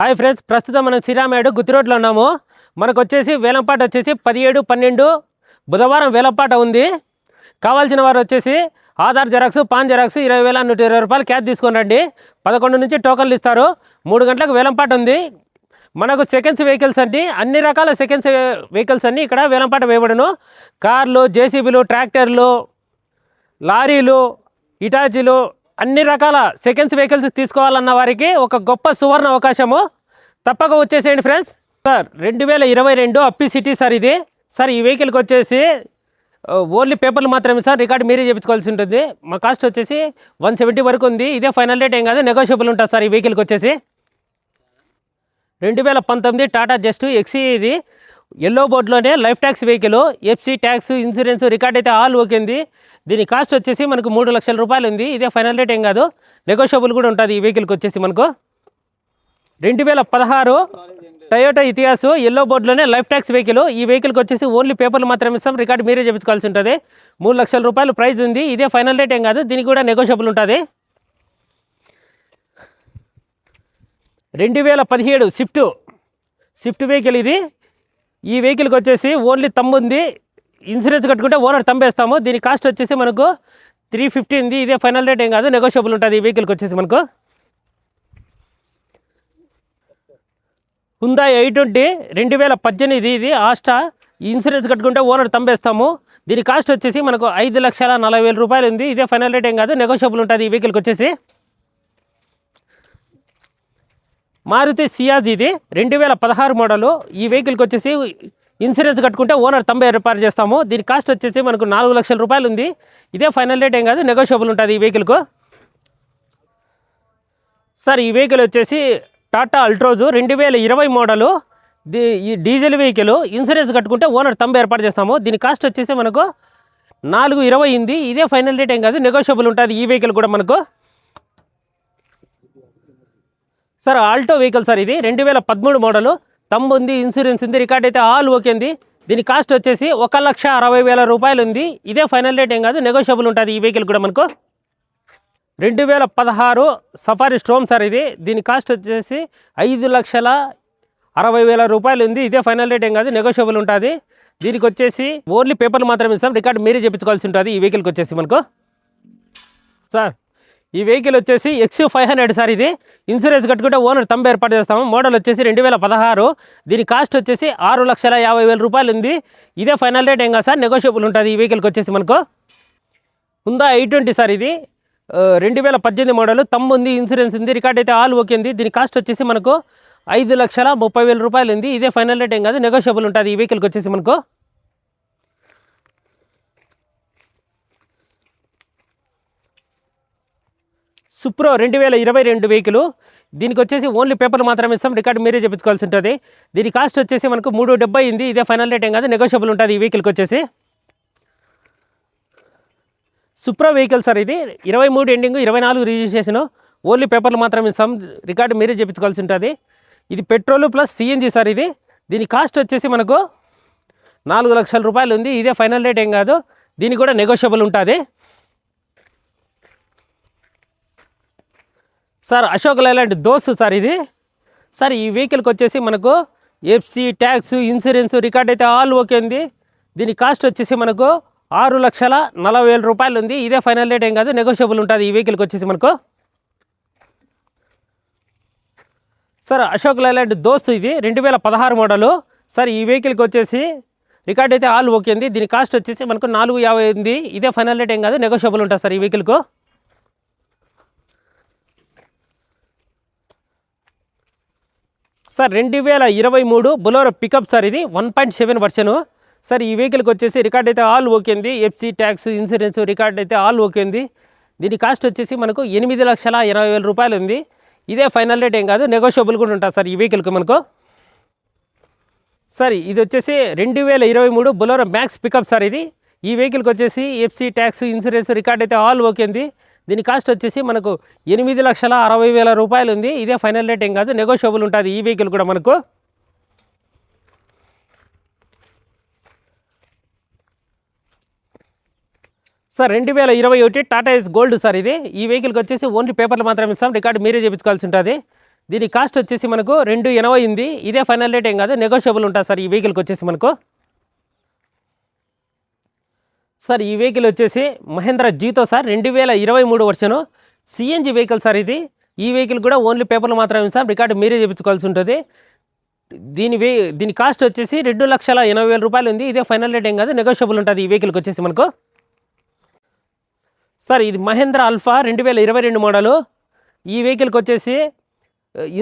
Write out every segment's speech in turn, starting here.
Hi friends ప్రస్తుతం మనం శ్రీరామేడు గుత్తి రోడ్లో ఉన్నాము. మనకు వచ్చేసి వేలంపాట వచ్చేసి పదిహేడు పన్నెండు. బుధవారం వేలంపాట ఉంది. కావాల్సిన వారు వచ్చేసి ఆధార్ జెరాక్స్ పాన్ జెరాక్స్ ఇరవై వేల నూట ఇరవై రూపాయలు క్యాష్ తీసుకొని రండి. పదకొండు నుంచి టోకన్లు ఇస్తారు. మూడు గంటలకు వేలంపాట ఉంది. మనకు సెకండ్స్ వెహికల్స్ అండి. అన్ని రకాల సెకండ్స్ వెహికల్స్ అన్ని ఇక్కడ వేలంపాట వేయబడను. కార్లు జేసీబీలు ట్రాక్టర్లు లారీలు ఇటాచీలు అన్ని రకాల సెకండ్స్ వెహికల్స్ తీసుకోవాలన్న వారికి ఒక గొప్ప సువర్ణ అవకాశము. తప్పక వచ్చేసేయండి ఫ్రెండ్స్. సార్ రెండు వేల ఇరవై రెండు అప్పి సిటీ సార్ ఇది. సార్ ఈ వెహికల్కి వచ్చేసి ఓన్లీ పేపర్లు మాత్రమే సార్. రికార్డు మీరే చేయించుకోవాల్సి ఉంటుంది. మా కాస్ట్ వచ్చేసి వన్ సెవెంటీ వరకు ఉంది. ఇదే ఫైనల్ రేట్ ఏం కాదు నెగోషియబుల్ ఉంటుంది సార్ ఈ వెహికల్కి వచ్చేసి. రెండు వేల పంతొమ్మిది టాటా జస్ట్ ఎక్సీ ఇది. Yellow బోర్డులోనే life tax vehicle FC tax insurance record అయితే ఆల్ ఓకే ఉంది దీని కాస్ట్ వచ్చేసి మనకు మూడు లక్షల రూపాయలు ఉంది. ఇదే ఫైనల్ రేట్ ఏం కాదు. నెగోషియబుల్ కూడా ఉంటుంది ఈ వెహికల్కి వచ్చేసి మనకు. రెండు వేల పదహారు టయోటా ఇతిహాస్ ఎల్లో బోర్డులోనే లైఫ్ ట్యాక్స్ వెహికల్ ఈ వెహికల్కి వచ్చేసి ఓన్లీ పేపర్లు మాత్రమే ఇస్తాం. రికార్డ్ మీరే చేయించుకోవాల్సి ఉంటుంది. మూడు లక్షల రూపాయలు ప్రైస్ ఉంది. ఇదే ఫైనల్ రేట్ ఏం కాదు. దీనికి కూడా నెగోషియబుల్ ఉంటుంది. రెండు వేల పదిహేడు స్విఫ్ట్ స్విఫ్ట్ వెహికల్ ఇది. ఈ వెహికల్కి వచ్చేసి ఓన్లీ తమ్ముంది ఇన్సూరెన్స్ కట్టుకుంటే ఓనర్ తంబేస్తాము దీని కాస్ట్ వచ్చేసి మనకు త్రీ ఫిఫ్టీ ఉంది. ఇదే ఫైనల్ రేట్ ఏం కాదు నెగోషియబుల్ ఉంటుంది ఈ వెహికల్కి వచ్చేసి మనకు. హుందా ఎయిట్ ట్వంటీ రెండు వేల పద్దెనిమిది ఇది ఆస్టా. ఇన్సూరెన్స్ కట్టుకుంటే ఓనర్ తంబేస్తాము దీని కాస్ట్ వచ్చేసి మనకు ఐదు లక్షల నలభై వేల రూపాయలు ఉంది. ఇదే ఫైనల్ రేట్ ఏం కాదు నెగోషియబుల్ ఉంటుంది ఈ వెహికల్కి వచ్చేసి. మారుతి సియాజ్ ఇది. రెండు వేల పదహారు మోడలు. ఈ వెహికల్కి వచ్చేసి ఇన్సూరెన్స్ కట్టుకుంటే ఓనర్ తొంభై రిపేర్ చేస్తాము. దీని కాస్ట్ వచ్చేసి మనకు నాలుగు లక్షల రూపాయలు ఉంది. ఇదే ఫైనల్ రేట్ ఏం కాదు నెగోషియబుల్ ఉంటుంది ఈ వెహికల్కు. సార్ ఈ వెహికల్ వచ్చేసి టాటా అల్ట్రోజు రెండు వేల ఇరవై మోడలు. ఈ డీజిల్ వెహికల్ ఇన్సూరెన్స్ కట్టుకుంటే ఓనర్ తొంభై ఏర్పాటు చేస్తాము. దీని కాస్ట్ వచ్చేసి మనకు నాలుగు ఇరవై ఉంది. ఇదే ఫైనల్ రేట్ ఏం కాదు నెగోషియబుల్ ఉంటుంది ఈ వెహికల్ కూడా మనకు. సార్ ఆల్టో వెహికల్ సార్ ఇది. రెండు వేల పదమూడు మోడలు. తమ్ము ఉంది ఇన్సూరెన్స్ ఉంది రికార్డ్ అయితే ఆల్ ఓకే ఉంది. దీని కాస్ట్ వచ్చేసి ఒక లక్ష అరవై వేల రూపాయలు ఉంది. ఇదే ఫైనల్ రేట్ ఏం కాదు నెగోషియబుల్ ఉంటుంది ఈ వెహికల్ కూడా మనకు. రెండు వేల పదహారు సఫారీ స్ట్రోమ్ సార్ ఇది. దీని కాస్ట్ వచ్చేసి ఐదు లక్షల అరవై వేల రూపాయలు ఉంది. ఇదే ఫైనల్ రేట్ ఏం కాదు నెగోషియబుల్ ఉంటుంది. దీనికి వచ్చేసి ఓన్లీ పేపర్లు మాత్రమే ఇస్తాం రికార్డ్ మీరే చెప్పించుకోవాల్సి ఉంటుంది ఈ వెహికల్కి వచ్చేసి మనకు. సార్ ఈ వెహికల్ వచ్చేసి ఎక్స్ ఫైవ్ హండ్రెడ్ సార్ ఇది. ఇన్సూరెన్స్ కట్టుకుంటే ఓనర్ తొంభై ఏర్పాటు చేస్తాము. మోడల్ వచ్చేసి రెండు వేల పదహారు. దీని కాస్ట్ వచ్చేసి ఆరు లక్షల యాభై వేల రూపాయలు ఉంది. ఇదే ఫైనల్ రేట్ ఏం కాదు సార్? నెగోషియబుల్ ఉంటుంది ఈ వెహికల్కి వచ్చేసి మనకు. ఉందా ఎయిట్ ట్వంటీ సార్ ఇది. రెండు వేల పద్దెనిమిది మోడల్ తమ్ము ఉంది ఇన్సూరెన్స్ ఉంది రికార్డ్ అయితే ఆల్ ఓకే ఉంది. దీని కాస్ట్ వచ్చేసి మనకు ఐదు లక్షల ముప్పై వేల రూపాయలు ఉంది. ఇదే ఫైనల్ రేట్ ఏం కాదు? నెగోషియబుల్ ఉంటుంది ఈ వెహికల్కి వచ్చేసి మనకు. సుప్రో రెండు వేల ఇరవై రెండు వెహికల్ దీనికి వచ్చేసి ఓన్లీ పేపర్లు మాత్రమే ఇస్తాం. రికార్డు మీరే చెప్పించుకోవాల్సి ఉంటుంది. దీని కాస్ట్ వచ్చేసి మనకు మూడు డెబ్బై ఉంది. ఇదే ఫైనల్ రేట్ ఏం కాదు. నెగోషియబుల్ ఉంటుంది ఈ వెహికల్కి వచ్చేసి. సుప్రో వెహికల్ సార్ ఇది. ఇరవై మూడు ఎండింగ్ ఇరవై నాలుగు రిజిస్ట్రేషన్ ఓన్లీ పేపర్లు మాత్రమే ఇస్తాం. రికార్డు మీరే చెప్పించుకోవాల్సి ఉంటుంది. ఇది పెట్రోల్ ప్లస్ సిఎన్జి సార్ ఇది. దీని కాస్ట్ వచ్చేసి మనకు నాలుగు లక్షల రూపాయలు ఉంది. ఇదే ఫైనల్ రేట్ ఏం కాదు. దీనికి కూడా నెగోషియబుల్ ఉంటుంది. Sir Ashok Leyland Dost sir ఇది. సార్ ఈ వెహికల్కి వచ్చేసి మనకు ఎఫ్సి ట్యాక్స్ ఇన్సూరెన్స్ రికార్డ్ అయితే ఆల్ ఓకే ఉంది. దీని కాస్ట్ వచ్చేసి మనకు ఆరు లక్షల నలభై వేల రూపాయలు ఉంది. ఇదే ఫైనల్ రేట్ ఏం కాదు నెగోషియబుల్ ఉంటుంది ఈ వెహికల్కి వచ్చేసి మనకు. సార్ అశోక్ లైలాండ్ దోస్త్ ఇది రెండు వేల పదహారు మోడలు. సార్ ఈ వెహికల్కి వచ్చేసి రికార్డ్ అయితే ఆల్ ఓకే ఉంది. దీని కాస్ట్ వచ్చేసి మనకు నాలుగు యాభై ఉంది. ఇదే ఫైనల్ రేట్ ఏం కాదు నెగోషియబుల్ ఉంటుంది సార్ ఈ వెహికల్కు. సార్ రెండు వేల ఇరవై మూడు బులోరో పికప్ సార్ ఇది. One point seven version. Sir ఈ వెహికల్కి వచ్చేసి రికార్డ్ అయితే ఆల్ ఓకే ఉంది. ఎఫ్సి ట్యాక్స్ ఇన్సూరెన్స్ రికార్డ్ అయితే ఆల్ ఓకే ఉంది. దీని కాస్ట్ వచ్చేసి మనకు ఎనిమిది లక్షల ఇరవై వేల రూపాయలు ఉంది. ఇదే ఫైనల్ రేట్ ఏం కాదు నెగోషియబుల్ కూడా ఉంటుంది సార్ ఈ వెహికల్కి మనకు. సార్ ఇది వచ్చేసి రెండు వేల ఇరవై మూడు బులోరో మ్యాక్స్ పికప్ సార్ ఇది. ఈ వెహికల్కి వచ్చేసి ఎఫ్సి ట్యాక్స్ ఇన్సూరెన్స్ రికార్డ్ అయితే ఆల్ ఓకే ఉంది. దీని కాస్ట్ వచ్చేసి మనకు ఎనిమిది లక్షల అరవై వేల రూపాయలు ఉంది. ఇదే ఫైనల్ రేట్ ఏం కాదు నెగోషియబుల్ ఉంటుంది. ఈ వెహికల్ కూడా మనకు. సార్ రెండు వేల ఇరవై ఒకటి టాటా ఎస్ గోల్డ్ సార్ ఇది. ఈ వెహికల్కి వచ్చేసి ఓన్లీ పేపర్లు మాత్రమే ఇస్తాం. రికార్డు మీరే చేయించుకోవాల్సి ఉంటుంది. దీని కాస్ట్ వచ్చేసి మనకు రెండు ఎనభై ఉంది. ఇదే ఫైనల్ రేట్ ఏం కాదు నెగోషియబుల్ ఉంటుంది సార్ ఈ వెహికల్కి వచ్చేసి మనకు. సార్ ఈ వెహికల్ వచ్చేసి మహేంద్ర జీతో సార్ రెండు వేల ఇరవై మూడు వర్షను సిఎన్జి వెహికల్ సార్ ఇది. ఈ వెహికల్ కూడా ఓన్లీ పేపర్లు మాత్రమే సార్ రికార్డు మీరే చేయించుకోవాల్సి ఉంటుంది. దీని వే దీని కాస్ట్ వచ్చేసి రెండు లక్షల ఎనభై వేల రూపాయలు ఉంది. ఇదే ఫైనల్ రేట్ ఏం కాదు నెగోషియబుల్ ఉంటుంది ఈ వెహికల్కి వచ్చేసి మనకు. సార్ ఇది మహేంద్ర అల్ఫా రెండు వేల ఇరవై రెండు మోడలు. ఈ వెహికల్కి వచ్చేసి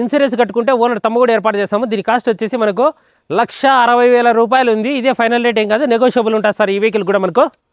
ఇన్సూరెన్స్ కట్టుకుంటే ఓనర్ తమ్మ కూడా ఏర్పాటు చేస్తాము. దీని కాస్ట్ వచ్చేసి మనకు లక్ష అరవై వేల రూపాయలు ఉంది. ఇదే ఫైనల్ రేట్ ఏం కాదు నెగోషియబుల్ ఉంటుంది సార్ ఈ వెహికల్ కూడా మనకు.